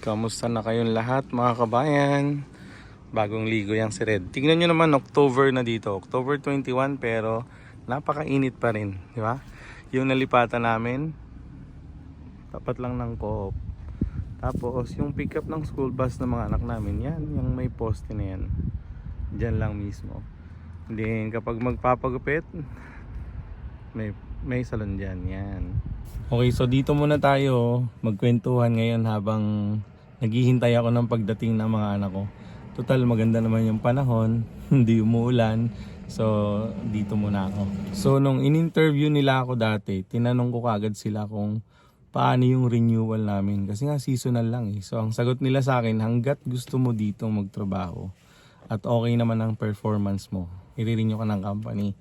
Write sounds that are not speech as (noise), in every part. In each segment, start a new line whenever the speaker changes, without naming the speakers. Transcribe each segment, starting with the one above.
Kamusta na kayong lahat mga kabayan? Bagong ligo yang si Red. Tingnan nyo naman October na dito. October 21 pero napakainit pa rin. Di ba? Yung nalipatan namin, tapat lang ng co Tapos yung pick up ng school bus ng mga anak namin, yan, yung may poste na yan. Diyan lang mismo. Then kapag magpapagupit, may may salon dyan, yan. Okay, so dito muna tayo magkwentuhan ngayon habang naghihintay ako ng pagdating ng mga anak ko. Total maganda naman yung panahon, (laughs) hindi umuulan. So dito muna ako. So nung in-interview nila ako dati, tinanong ko kagad sila kung paano yung renewal namin. Kasi nga seasonal lang eh. So ang sagot nila sa akin, hanggat gusto mo dito magtrabaho at okay naman ang performance mo, i-renew ka ng company.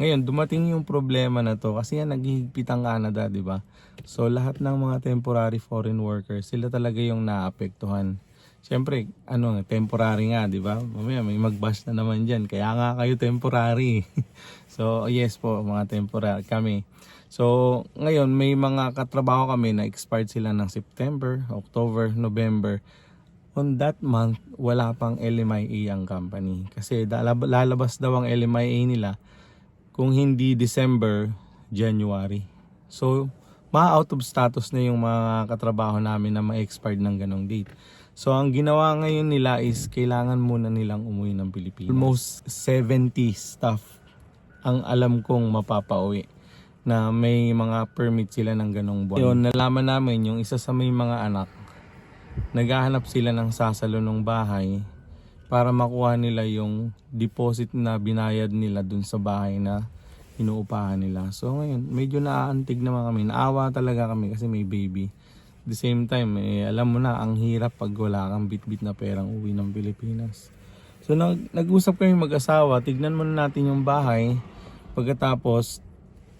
Ngayon, dumating yung problema na to kasi yan naghihigpit ang Canada, di ba? So lahat ng mga temporary foreign workers, sila talaga yung naapektuhan. Siyempre, ano, temporary nga, di ba? Mamaya may mag-bash na naman dyan. Kaya nga kayo temporary. (laughs) so, yes po, mga temporary kami. So, ngayon, may mga katrabaho kami na expired sila ng September, October, November. On that month, wala pang LMIA ang company. Kasi lalabas daw ang LMIA nila kung hindi December, January. So, ma-out of status na yung mga katrabaho namin na ma-expired ng ganong date. So, ang ginawa ngayon nila is kailangan muna nilang umuwi ng Pilipinas. Almost 70 staff ang alam kong mapapauwi na may mga permit sila ng ganong buwan. Yun, nalaman namin yung isa sa may mga anak, naghahanap sila ng sasalo ng bahay para makuha nila yung deposit na binayad nila dun sa bahay na inuupahan nila. So ngayon, medyo naaantig naman kami. Naawa talaga kami kasi may baby. At the same time, eh, alam mo na, ang hirap pag wala kang bit-bit na perang uwi ng Pilipinas. So nag- nag-usap kami mag-asawa, tignan muna natin yung bahay. Pagkatapos,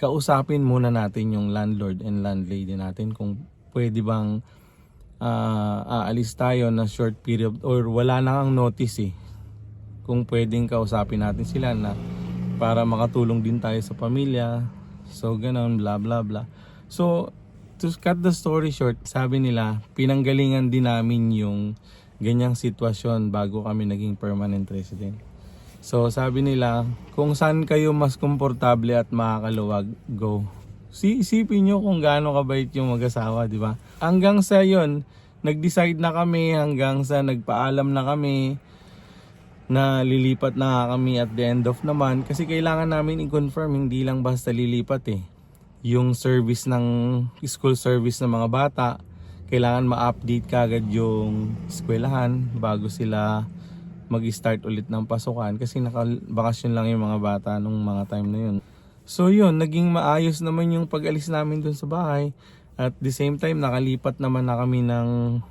kausapin muna natin yung landlord and landlady natin kung pwede bang ah, aalis tayo na short period or wala na kang notice eh. Kung pwedeng kausapin natin sila na para makatulong din tayo sa pamilya. So ganun, bla bla bla. So to cut the story short, sabi nila, pinanggalingan din namin yung ganyang sitwasyon bago kami naging permanent resident. So sabi nila, kung saan kayo mas komportable at makakaluwag, go. Si isipin nyo kung gaano kabait yung mag-asawa, di ba? Hanggang sa yon nag-decide na kami, hanggang sa nagpaalam na kami na lilipat na kami at the end of naman. Kasi kailangan namin i-confirm, hindi lang basta lilipat eh. Yung service ng school service ng mga bata, kailangan ma-update kagad yung eskwelahan bago sila mag-start ulit ng pasukan kasi nakabakasyon lang yung mga bata nung mga time na yun. So yun, naging maayos naman yung pag-alis namin dun sa bahay. At the same time, nakalipat naman na kami ng,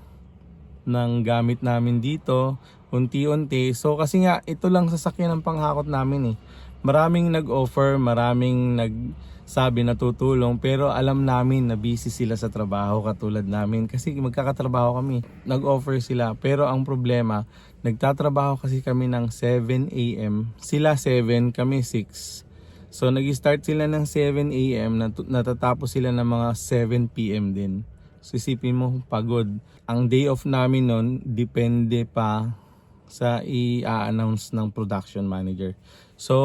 ng gamit namin dito, unti-unti. So kasi nga, ito lang sasakyan ng panghakot namin eh. Maraming nag-offer, maraming nagsabi na tutulong, pero alam namin na busy sila sa trabaho katulad namin kasi magkakatrabaho kami. Nag-offer sila, pero ang problema, nagtatrabaho kasi kami ng 7 a.m. Sila 7, kami 6. So nag-start sila ng 7 a.m. nat- natatapos sila ng mga 7 p.m. din. So isipin mo, pagod. Ang day off namin nun, depende pa sa i-announce ng production manager. So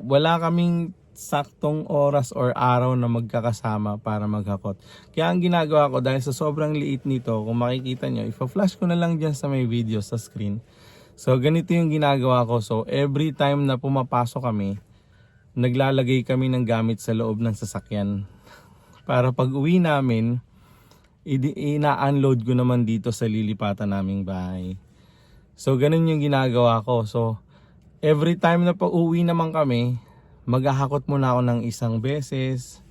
wala kaming saktong oras or araw na magkakasama para maghakot. Kaya ang ginagawa ko dahil sa sobrang liit nito, kung makikita nyo, ipa-flash ko na lang dyan sa may video sa screen. So ganito yung ginagawa ko. So every time na pumapasok kami, naglalagay kami ng gamit sa loob ng sasakyan. Para pag uwi namin, ina-unload ko naman dito sa lilipatan naming bahay. So ganun yung ginagawa ko. So every time na pag-uwi naman kami, maghahakot muna ako ng isang beses.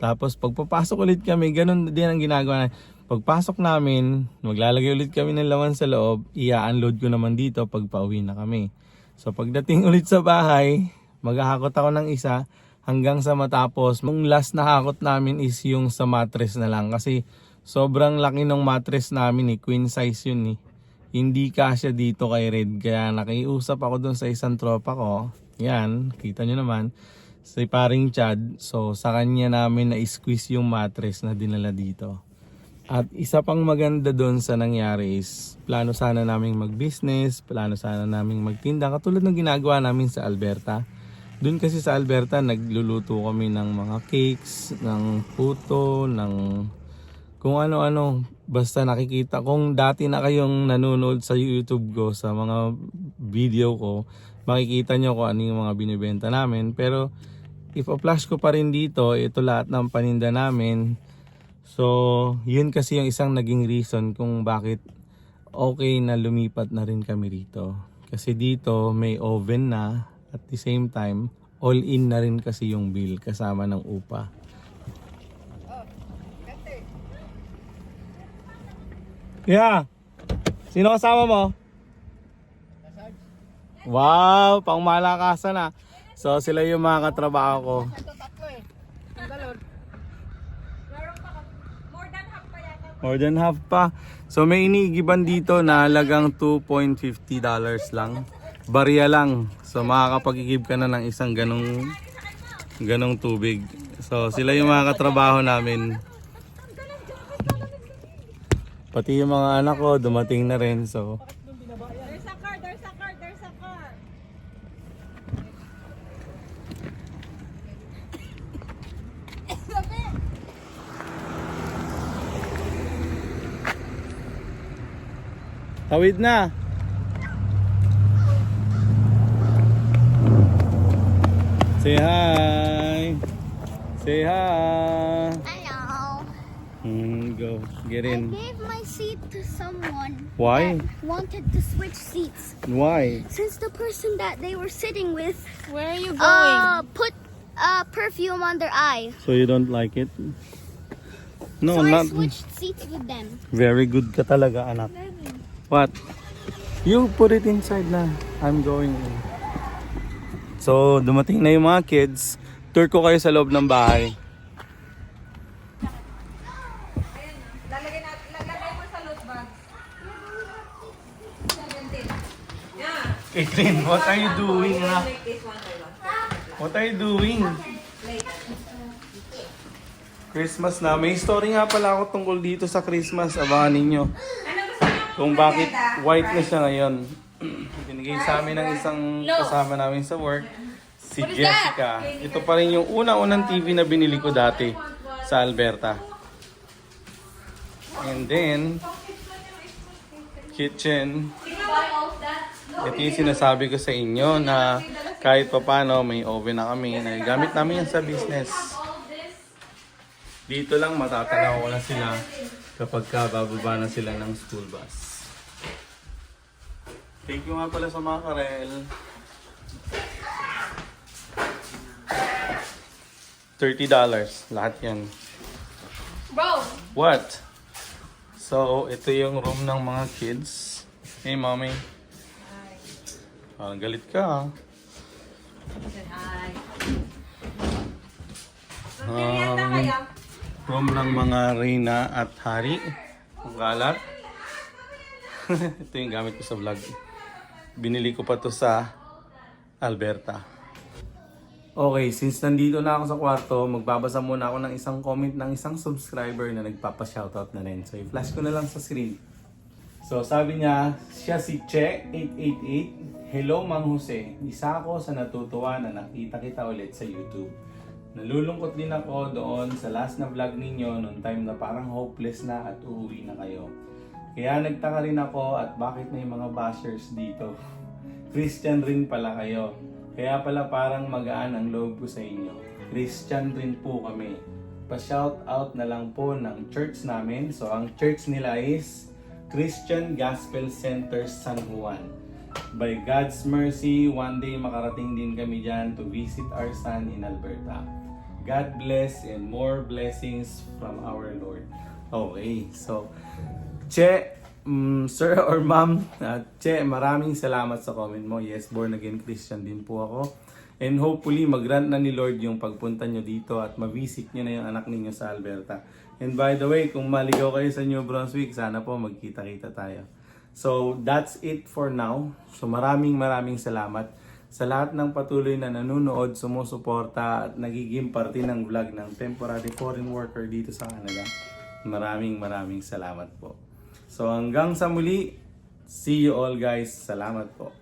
Tapos pagpapasok ulit kami, ganun din ang ginagawa namin. Pagpasok namin, maglalagay ulit kami ng laman sa loob, i-unload ko naman dito pag pauwi na kami. So pagdating ulit sa bahay, maghahakot ako ng isa hanggang sa matapos. Yung last na hakot namin is yung sa mattress na lang kasi sobrang laki ng mattress namin eh, queen size yun eh. Hindi kasya dito kay Red kaya nakiusap ako dun sa isang tropa ko. Yan, kita nyo naman. Si paring Chad. So sa kanya namin na-squeeze yung mattress na dinala dito. At isa pang maganda doon sa nangyari is plano sana naming mag-business, plano sana naming magtinda katulad ng ginagawa namin sa Alberta. Doon kasi sa Alberta nagluluto kami ng mga cakes, ng puto, ng kung ano-ano. Basta nakikita kung dati na kayong nanonood sa YouTube ko sa mga video ko, makikita nyo kung ano yung mga binibenta namin. Pero if flash ko pa rin dito, ito lahat ng paninda namin. So, yun kasi yung isang naging reason kung bakit okay na lumipat na rin kami rito. Kasi dito may oven na at the same time, all in na rin kasi yung bill kasama ng upa. Yeah. Sino kasama mo? Wow, pang malakasan na. So sila yung mga katrabaho ko. More than half pa. So may iniigiban dito na halagang 2.50 dollars lang. Barya lang. So makakapag-igib ka na ng isang ganong ganong tubig. So sila yung mga katrabaho namin. Pati yung mga anak ko dumating na rin. So
There's a car, there's a car, there's a car.
Tawid na. Say hi. Say hi.
Hello.
Hmm, go. Get in.
I gave my seat to someone
Why?
that wanted to switch seats.
Why?
Since the person that they were sitting with
Where are you going?
uh, put uh, perfume on their eye.
So you don't like it? No,
so I
not
switched seats with them.
very good ka talaga, anak. What? You put it inside na. I'm going in. So, dumating na yung mga kids. Tour ko kayo sa loob ng bahay.
Lalagay na, lalagay mo sa loot bag. 17. Yeah.
Caitlin, what are you doing. What are you doing? Christmas na. May story nga pala ako tungkol dito sa Christmas. Abangan ninyo. Kung bakit white na siya ngayon. Binigay sa amin ng isang kasama namin sa work. Si Jessica. Ito pa rin yung una-unang TV na binili ko dati sa Alberta. And then, kitchen. Ito yung sinasabi ko sa inyo na kahit pa paano may oven na kami. Nagamit namin yan sa business. Dito lang matatanaw ko na sila kapag ka bababa na sila ng school bus. Thank you nga pala sa mga karel. $30 lahat yan.
Bro!
What? So, ito yung room ng mga kids. Hey, mommy. Ah, galit ka ah.
Hi.
Um, room ng mga Reyna at Hari. Ang kalat. (laughs) ito yung gamit ko sa vlog. Binili ko pa to sa Alberta. Okay, since nandito na ako sa kwarto, magbabasa muna ako ng isang comment ng isang subscriber na nagpapa-shoutout na rin. So, i-flash ko na lang sa screen. So, sabi niya, siya si Che888. Hello, Mang Jose. Isa ako sa natutuwa na nakita kita ulit sa YouTube. Nalulungkot din ako doon sa last na vlog ninyo noong time na parang hopeless na at uuwi na kayo. Kaya nagtaka rin ako at bakit may mga bashers dito. (laughs) Christian rin pala kayo. Kaya pala parang magaan ang loob ko sa inyo. Christian rin po kami. Pa-shout out na lang po ng church namin. So ang church nila is Christian Gospel Center San Juan. By God's mercy, one day makarating din kami dyan to visit our son in Alberta. God bless and more blessings from our Lord. Okay, so Che, mm, sir (laughs) or ma'am, uh, Che, maraming salamat sa comment mo. Yes, born again Christian din po ako. And hopefully, mag-grant na ni Lord yung pagpunta nyo dito at ma-visit nyo na yung anak ninyo sa Alberta. And by the way, kung maligaw kayo sa New Brunswick, sana po magkita-kita tayo. So, that's it for now. So, maraming maraming salamat sa lahat ng patuloy na nanonood, sumusuporta at nagiging parte ng vlog ng temporary foreign worker dito sa Canada. Maraming maraming salamat po. So hanggang sa muli, see you all guys. Salamat po.